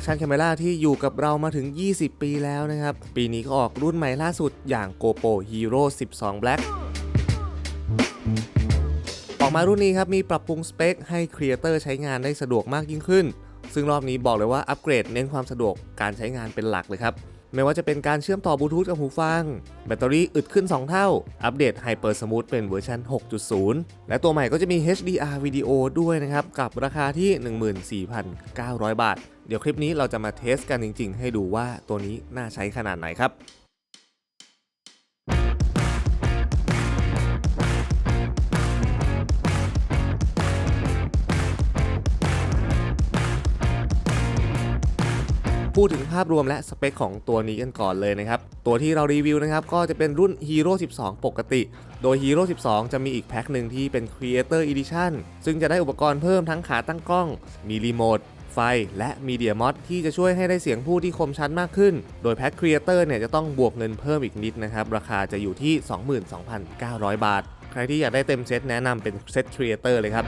Action Camera ที่อยู่กับเรามาถึง 20 ปีแล้วนะครับ ปีนี้ก็ออกรุ่นใหม่ล่าสุดอย่าง GoPro Hero 12 Black ออกมารุ่นนี้ครับ มีปรับปรุงสเปคให้ครีเอเตอร์ใช้งานได้สะดวกมากยิ่งขึ้น ซึ่งรอบนี้บอกเลยว่าอัปเกรดเน้นความสะดวกการใช้งานเป็นหลักเลยครับ ไม่ว่าจะเป็นการเชื่อมต่อบลูทูธกับหูฟัง แบตเตอรี่อึดขึ้น 2 เท่า อัปเดต Hyper Smooth เป็นเวอร์ชัน6.0 และตัวใหม่ก็จะมี HDR วิดีโอด้วยนะครับ กับราคาที่ 14,900 บาท เดี๋ยวคลิปนี้เราจะมาเทสกันจริง ๆ ให้ดูว่าตัวนี้น่าใช้ขนาดไหนครับ พูดถึงภาพรวมและสเปคของตัวนี้กันก่อนเลยนะครับ ตัวที่เรารีวิวนะครับก็จะเป็นรุ่น Hero 12 ปกติ โดย Hero 12 จะมีอีกแพ็คหนึ่งที่เป็น Creator Edition ซึ่งจะได้อุปกรณ์เพิ่มทั้งขาตั้งกล้อง มีรีโมทไฟ และมีเดียมอดที่จะช่วยให้ได้เสียงพูดที่คมชัดมากขึ้น โดยแพ็ค Creator เนี่ยจะต้องบวกเงินเพิ่มอีกนิดนะครับ ราคาจะอยู่ที่ 22,900 บาท ใครที่อยากได้เต็มเซตแนะนำเป็นเซต Creator เลยครับ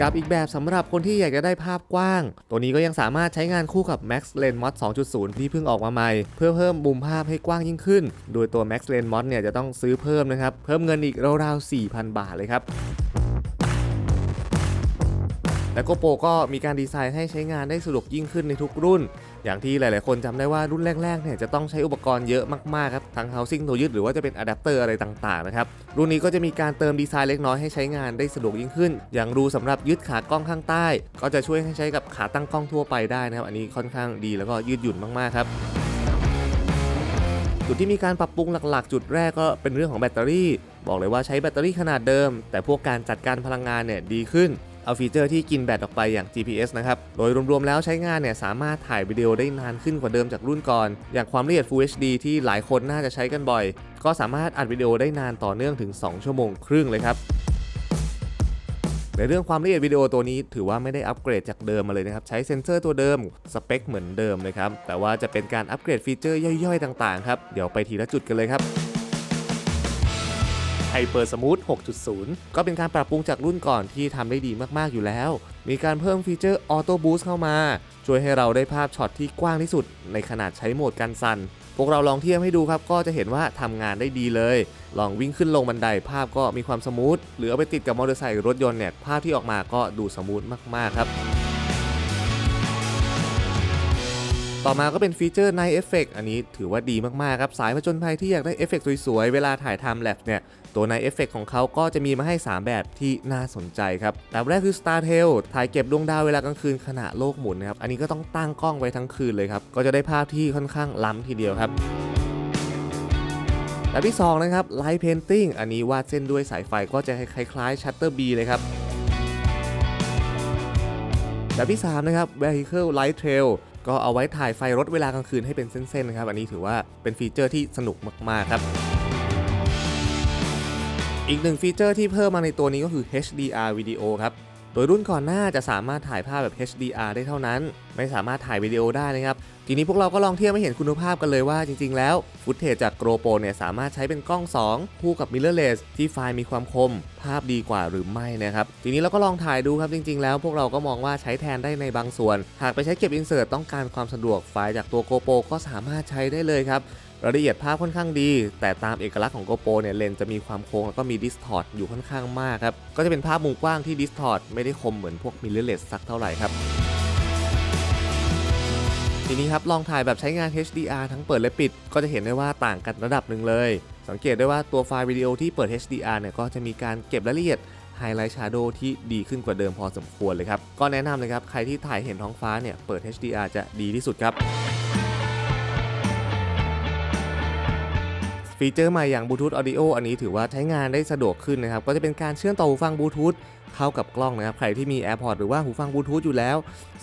กับอีกแบบสำหรับคนที่อยากจะได้ภาพกว้าง ตัวนี้ก็ยังสามารถใช้งานคู่กับ Max Lens Mod 2.0 ที่เพิ่งออกมาใหม่ เพื่อเพิ่มมุมภาพให้กว้างยิ่งขึ้น โดยตัว Max Lens Mod เนี่ยจะต้องซื้อเพิ่มนะครับ เพิ่มเงินอีกราวๆ4,000 บาทเลยครับ และ GoPro ก็มีการดีไซน์ให้ใช้งานได้สะดวกยิ่งขึ้นในทุกรุ่น อย่างที่หลาย ๆ คนจำได้ว่ารุ่นแรก ๆ เนี่ยจะต้องใช้อุปกรณ์เยอะมาก ๆ ครับ ทั้ง housing ตัวยึดหรือว่าจะเป็นอะแดปเตอร์อะไรต่าง ๆ นะครับ รุ่นนี้ก็จะมีการเติมดีไซน์เล็กน้อยให้ใช้งานได้สะดวกยิ่งขึ้น อย่างรูสำหรับยึดขากล้องข้างใต้ ก็จะช่วยให้ใช้กับขาตั้งกล้องทั่วไปได้นะครับ อันนี้ค่อนข้างดีแล้วก็ยืดหยุ่นมาก ๆ ครับจุดที่มีการปรับปรุงหลักๆ จุดแรกก็เป็นเรื่องของแบตเตอรี่ บอกเลยว่าใช้แบตเตอรี่ขนาดเดิม แต่พวกการจัดการพลังงานเนี่ยดีขึ้น เอาฟีเจอร์ที่กินแบตออกไปอย่าง GPS นะครับ โดยรวมๆแล้วใช้งานเนี่ยสามารถถ่ายวิดีโอได้นานขึ้นกว่าเดิมจากรุ่นก่อน อย่างความละเอียด Full HD ที่หลายคนน่าจะใช้กันบ่อย ก็สามารถอัดวิดีโอได้นานต่อเนื่องถึง 2 ชั่วโมงครึ่งเลยครับในเรื่องความละเอียดวิดีโอตัวนี้ถือว่าไม่ได้อัปเกรดจากเดิมมาเลยนะครับ ใช้เซ็นเซอร์ตัวเดิม สเปคเหมือนเดิมเลยครับ แต่ว่าจะเป็นการอัปเกรดฟีเจอร์ย่อยๆ ต่างๆครับ เดี๋ยวไปทีละจุดกันเลยครับ Hyper Smooth 6.0 ก็เป็นการปรับปรุงจากรุ่นก่อนที่ทำได้ดีมากๆอยู่แล้ว มีการเพิ่มฟีเจอร์ Auto Boost เข้ามา ช่วยให้เราได้ภาพช็อตที่กว้างที่สุด ในขนาดใช้โหมดกันสั่น พวกเราลองเทียบให้ดูครับ ก็จะเห็นว่าทำงานได้ดีเลย ลองวิ่งขึ้นลงบันไดภาพก็มีความสมูท หรือเอาไปติดกับมอเตอร์ไซค์หรือรถยนต์เนี่ยภาพที่ออกมาก็ดูสมูทมากๆครับต่อมาก็เป็นฟีเจอร์ Night Effect อันนี้ถือว่าดีมาก ๆ ครับ สายผจญภัยที่อยากได้เอฟเฟกต์สวย ๆ เวลาถ่ายทำแลบเนี่ยตัว Night Effect ของเขาก็จะมีมาให้ 3 แบบที่น่าสนใจครับ แบบแรกคือ Star Tail ถ่ายเก็บดวงดาวเวลากลางคืนขณะโลกหมุนนะครับ อันนี้ก็ต้องตั้งกล้องไว้ทั้งคืนเลยครับ ก็จะได้ภาพที่ค่อนข้างล้ำทีเดียวครับแบบที่ 2 นะครับ Light Painting อันนี้วาดเส้นด้วยสายไฟก็จะคล้ายๆ Shutter B เลยครับแบบที่ 3 นะครับ Vehicle Light Trail ก็เอาไว้ถ่ายไฟรถเวลากลางคืนให้เป็นเส้นๆนะครับ อันนี้ถือว่าเป็นฟีเจอร์ที่สนุกมากๆครับ อีกหนึ่งฟีเจอร์ที่เพิ่มมาในตัวนี้ก็คือ HDR วิดีโอครับ โดยรุ่นก่อนหน้าจะสามารถถ่ายภาพแบบ HDR ได้เท่านั้น ไม่สามารถถ่ายวิดีโอได้นะครับ ทีนี้พวกเราก็ลองเทียบให้เห็นคุณภาพกันเลยว่าจริง ๆ แล้ว ฟุตเทจจาก GoPro เนี่ยสามารถใช้เป็นกล้อง 2 คู่กับ mirrorless ที่ไฟล์มีความคม ภาพดีกว่าหรือไม่นะครับ ทีนี้เราก็ลองถ่ายดูครับจริง ๆ แล้วพวกเราก็มองว่าใช้แทนได้ในบางส่วน หากไปใช้เก็บ insert ต้องการความสะดวกไฟล์จากตัว GoPro ก็สามารถใช้ได้เลยครับ รายละเอียดภาพค่อนข้างดี แต่ตามเอกลักษณ์ของ GoPro เนี่ยเลนจะมีความโค้งแล้วก็มี distort อยู่ค่อนข้างมากครับ ก็จะเป็นภาพมุมกว้างที่ distort ไม่ได้คมเหมือนพวก mirrorless สักเท่าไหร่ครับ ทีนี้ครับลองถ่ายแบบใช้งาน HDR ทั้งเปิดและปิด ก็จะเห็นได้ว่าต่างกันระดับหนึ่งเลย สังเกตได้ว่าตัวไฟล์วิดีโอที่เปิด HDR เนี่ยก็จะมีการเก็บรายละเอียดไฮไลท์ชาร์โดที่ดีขึ้นกว่าเดิมพอสมควรเลยครับ ก็แนะนำเลยครับ ใครที่ถ่ายเห็นท้องฟ้าเนี่ย เปิด HDR จะดีที่สุดครับ ฟีเจอร์ใหม่อย่างบลูทูธออดิโออันนี้ถือว่าใช้งานได้สะดวกขึ้นนะครับ ก็จะเป็นการเชื่อมต่อหูฟังบลูทูธเข้ากับกล้องนะครับ ใครที่มี AirPods หรือว่าหูฟังบลูทูธอยู่แล้ว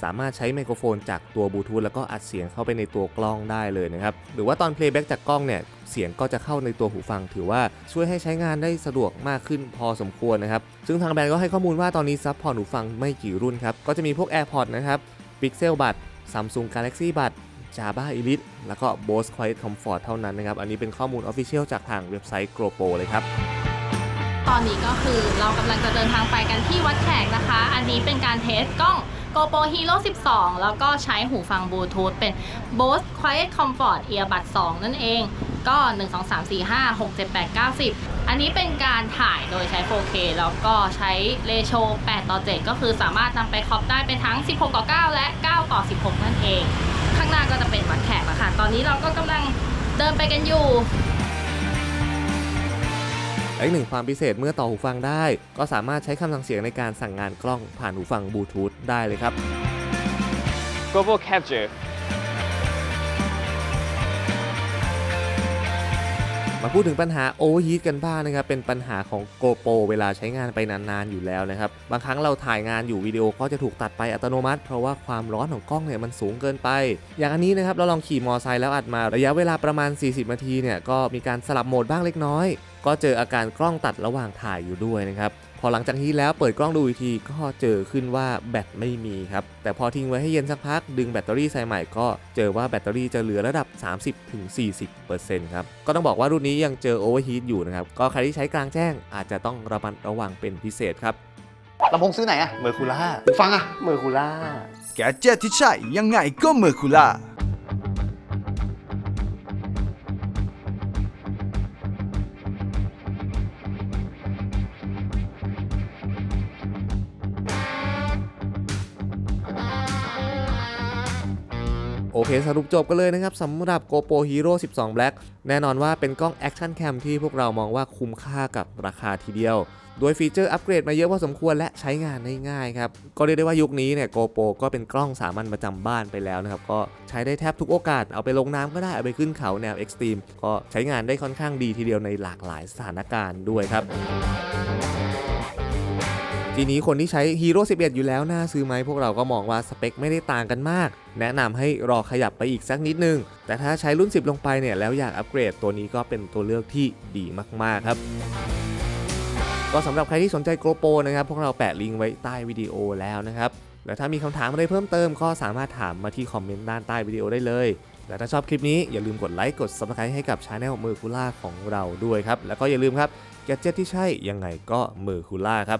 สามารถใช้ไมโครโฟนจากตัวบลูทูธแล้วก็อัดเสียงเข้าไปในตัวกล้องได้เลยนะครับ หรือว่าตอน playback จากกล้องเนี่ย เสียงก็จะเข้าในตัวหูฟัง ถือว่าช่วยให้ใช้งานได้สะดวกมากขึ้นพอสมควรนะครับ ซึ่งทางแบรนด์ก็ให้ข้อมูลว่าตอนนี้ซัพพอร์ตหูฟังไม่กี่รุ่นครับ ก็จะมีพวก AirPods นะครับ Pixel Buds Samsung Galaxy Buds Java Elite แล้วก็ Bose Quiet Comfort เท่านั้นนะครับ อันนี้เป็นข้อมูล Official จากทางเว็บไซต์ GoPro เลยครับ ตอนนี้ก็คือเรากำลังจะเดินทางไปกันที่วัดแขกนะคะ อันนี้เป็นการเทสกล้อง GoPro Hero 12 แล้วก็ใช้หูฟังบลูทูธเป็น Bose Quiet Comfort Earbud 2 นั่นเอง ก็ 1 2 3 4 5 6 7 8 9 10 อันนี้เป็นการถ่ายโดยใช้ 4K แล้วก็ใช้เรโช8ต่อ 7 ก็คือสามารถนำไปครอปได้เป็นทั้ง 16 ต่อ 9 และ 9 ต่อ 16 นั่นเอง ข้างหน้าก็จะเป็นวัดแขกแล้วค่ะ ตอนนี้เราก็กำลังเดินไปกันอยู่และอีกหนึ่งความพิเศษเมื่อต่อหูฟังได้ ก็สามารถใช้คำสั่งเสียงในการสั่งงานกล้องผ่านหูฟังบลูทูธได้เลยครับ Global Capture มาพูดถึงปัญหาโอเวอร์ฮีทกันบ้างนะครับ เป็นปัญหาของ GoPro เวลาใช้งานไปนานๆอยู่แล้วนะครับ บางครั้งเราถ่ายงานอยู่วิดีโอก็จะถูกตัดไปอัตโนมัติ เพราะว่าความร้อนของกล้องเนี่ยมันสูงเกินไป อย่างอันนี้นะครับเราลองขี่มอไซค์แล้วอัดมาระยะเวลาประมาณ 40 นาทีเนี่ยก็มีการสลับโหมดบ้างเล็กน้อย ก็เจออาการกล้องตัดระหว่างถ่ายอยู่ด้วยนะครับ พอหลังจากนี้แล้วเปิดกล้องดูอีกทีก็เจอขึ้นว่าแบตไม่มีครับ แต่พอทิ้งไว้ให้เย็นสักพักดึงแบตเตอรี่ใส่ใหม่ก็เจอว่าแบตเตอรี่จะเหลือระดับ 30-40%ครับ ก็ต้องบอกว่ารุ่นนี้ยังเจอโอเวอร์ฮีทอยู่นะครับ ก็ใครที่ใช้กลางแจ้งอาจจะต้องระมัดระวังเป็นพิเศษครับลำโพงซื้อไหนอะเมอร์คูล่าหูฟังอะเมอร์คูล่าแกดเจ็ตที่ใช่ยังไงก็เมอร์คูล่า โอเคสรุปจบกันเลยนะครับสำหรับ GoPro Hero 12 Black แน่นอนว่าเป็นกล้อง Action Cam ที่พวกเรามองว่าคุ้มค่ากับราคาทีเดียวโดยฟีเจอร์อัปเกรดมาเยอะพอสมควรและใช้งานได้ง่ายครับ ก็เรียกได้ว่ายุคนี้เนี่ย GoPro ก็เป็นกล้องสามัญประจำบ้านไปแล้วนะครับ ก็ใช้ได้แทบทุกโอกาสเอาไปลงน้ำก็ได้ เอาไปขึ้นเขาแนว Extreme ก็ใช้งานได้ค่อนข้างดีทีเดียวในหลากหลายสถานการณ์ด้วยครับ ทีนี้คนที่ใช้ Hero 11 อยู่แล้วน่าซื้อไหมพวกเราก็มองว่าสเปคไม่ได้ต่างกันมาก แนะนำให้รอขยับไปอีกสักนิดนึง แต่ถ้าใช้รุ่น 10 ลงไปเนี่ยแล้วอยากอัปเกรดตัวนี้ก็เป็นตัวเลือกที่ดีมากๆครับก็สำหรับใครที่สนใจ GoPro นะครับพวกเราแปะลิงก์ไว้ใต้วิดีโอแล้วนะครับและถ้ามีคำถามอะไรเพิ่มเติมก็สามารถถามมาที่คอมเมนต์ด้านใต้วิดีโอได้เลย และถ้าชอบคลิปนี้อย่าลืมกดไลค์กด Subscribe ให้กับช anel มือคูล่าของเราด้วยครับ แล้วก็อย่าลืมครับแกจ e t ที่ใช่ยังไงก็มือคูล่าครับ